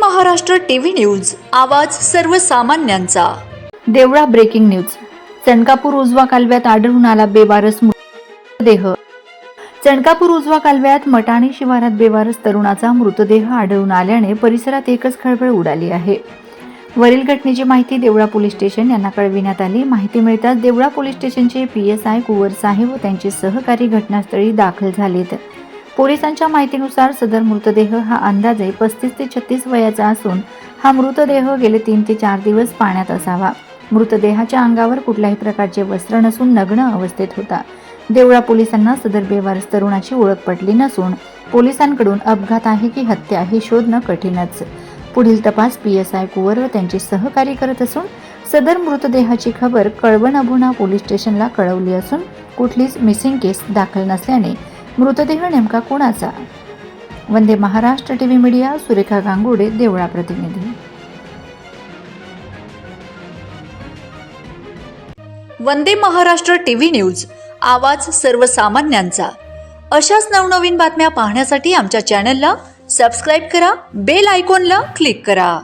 Maharashtra TV news आवाज सर्वसामान्यांचा. Deola breaking news. चणकापूर उजवा कालव्यात आढळून आला बेवारस मृतदेह. चणकापूर उजवा कालव्यात मटाणे शिवारात बेवारस तरुणाचा मृतदेह आढळून आल्याने परिसरात एकच खळबळ उडाली आहे. वरील घटनेची माहिती देवळा पोलीस स्टेशन यांना कळविण्यात आली. माहिती मिळताच देवळा पोलीस स्टेशनचे पी एस आय कुवर साहेब व त्यांचे सहकारी घटनास्थळी दाखल झालेत. पोलिसांच्या माहितीनुसार सदर मृतदेह हा अंदाजे पस्तीस ते छत्तीस वयाचा असून हा मृतदेह गेले तीन ते चार दिवस पाण्यात असावा. मृतदेहाच्या अंगावर कुठल्याही प्रकारचे वस्त्र नसून नग्न अवस्थेत होता. देवळा पोलिसांना सदर बेवारस तरुणाची ओळख पटली नसून पोलिसांकडून अपघात आहे की हत्या हे शोधणं कठीणच. पुढील तपास पी एस आय कुवर व त्यांचे सहकारी करत असून सदर मृतदेहाची खबर कळवण अभुना पोलीस स्टेशनला कळवली असून कुठलीच मिसिंग केस दाखल नसल्याने मृतदेह नेमका कोणाचा? Vande Maharashtra T V media Surekha Gangurde Deola प्रतिनिधी. Vande Maharashtra T V news आवाज सर्वसामान्यांचा. अशाच नवनवीन बातम्या पाहण्यासाठी आमच्या चॅनलला सबस्क्राईब करा बेल आयकॉनला क्लिक करा.